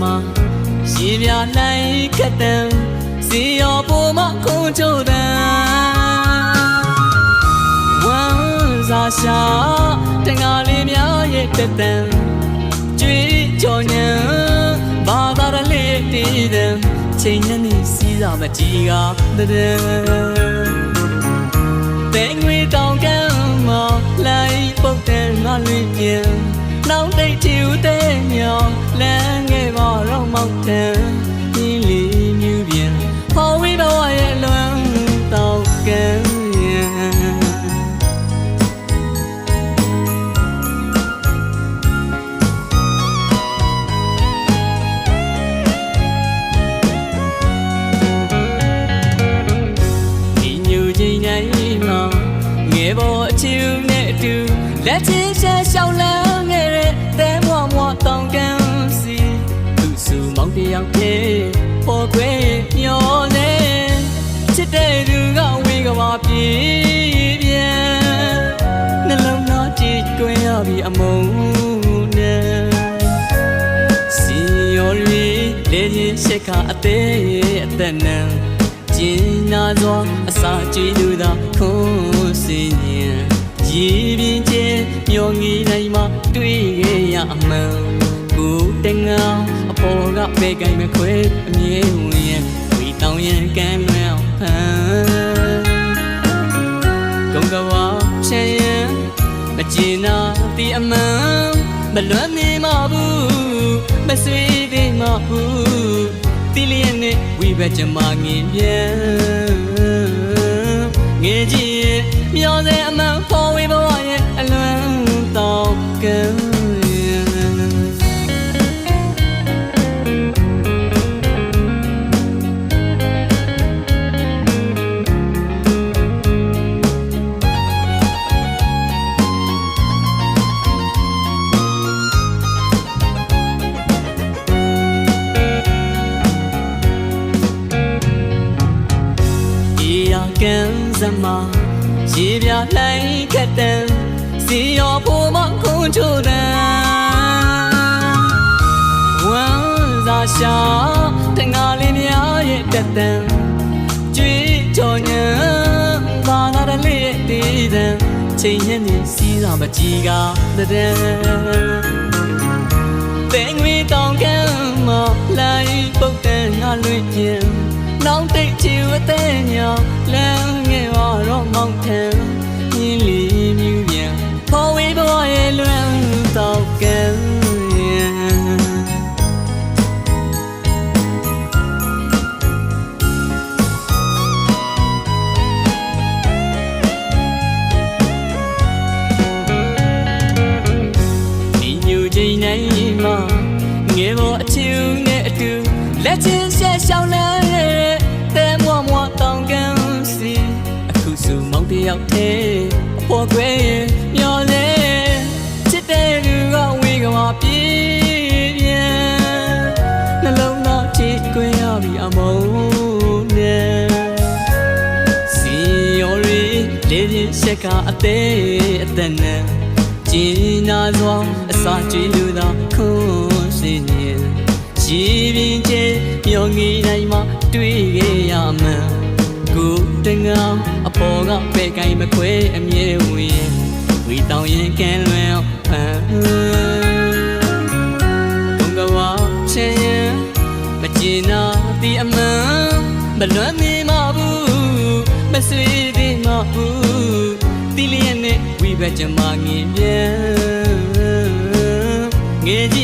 မရေပြလိုက်ခတ်တံစီရောပေါ်မခုံချိုတံဝမ်းစားရှာတငါလေးများရဲ့တက်တံကြွေးကြော်ညံဘာသာရလေးတည်တံချိန်နဲ့နေစီးစာမကြီးကတဲ့တဲ့ငွေတောင်ကမ်းမလိုက်ပုတ်တဲ့ငါလွင်ပြန် နောက်တိတ်ချူတဲ့မြောင်လမ်းငယ်ပါတော့မောက်တဲ့ဒီ မောင်တယောက်ရဲ့ပေါ်ခွေမျောနေချစ်တဲ့သူကဝေကဘာပြေးပြန်နှလုံးသားကြည်တွင်ရပြီအမုန်းနဲ့စီယောရီလေရင်ရှက်ခအသေးရဲ့အသက်နံကျင်းနာစွာအစာကြွေးလူသာခွန်စင်ញံရည်ပြင်းချင်းမျောငီနိုင်မှတွေ့ခဲ့ရအမှန်ကိုတငောင်းအ ပေါ်ကပဲကိုင်မခွဲအမြဲဝင်ရင်ဝီတောင်းရင်ကမ်းလွန်ဖန်ကုံကဝါချင်ရင်မကျင်နာတီအမှန်မလွမ်းနေမဘူးမဆွေးသေးမဘူးတီလျက်နဲ့ဝိဘက်ချမငင်ပြန်ငယ်ကြီးရဲ့မျောစေအမှန်ဖော်ဝေဘ ကန်စမရေပြလိုက်ခတ်တံစီရောပေါ်မခုံချိုတံဝမ်းစားရှာတငါလေးများရဲ့တက်တံကြွေးကြော်ညံဘာသာရလေးရဲ့တည်တံချိန်နဲ့နေစီးစာမကြီးကတဲ့တဲ့ငွေတောင်ကမ်းမလိုက်ပုတ်တဲ့ငါလွင်ပြန်နောင်တိတ်ချီဝတဲ့ညော င်တယောက်တည်းအပေါ်ကွယ်မျောလဲချစ်တဲ့လူကဝေကမာပြေးပြန်နှလုံးသားချစ်ကွယ်ရပြီအမုန်းနဲ့စီယောရီလေရင်ရှက်ကအသေးအသက်နဲ့ကျင်းနာစွာအစာကျွေးလူသာခွန်စင်ရင်ရှိပြင်းချေမျောငီနိုင်မှတွေ့ခဲ့ရမှန်ကိုတငောင်းအ ပေါ်ကပဲကင်မခွဲအမြဲဝင်ဝီတောင်ရင်ကန်းလွန်ဖန်ဘုံကဝါချင်ရင်မကျင်နာဒီအမှန်မလွမ်းနေမဘူးမဆွေသေးမဘူးတီလျက်နဲ့ဝီဘက်ချင်မငင်ပြန်ငယ်ကြီး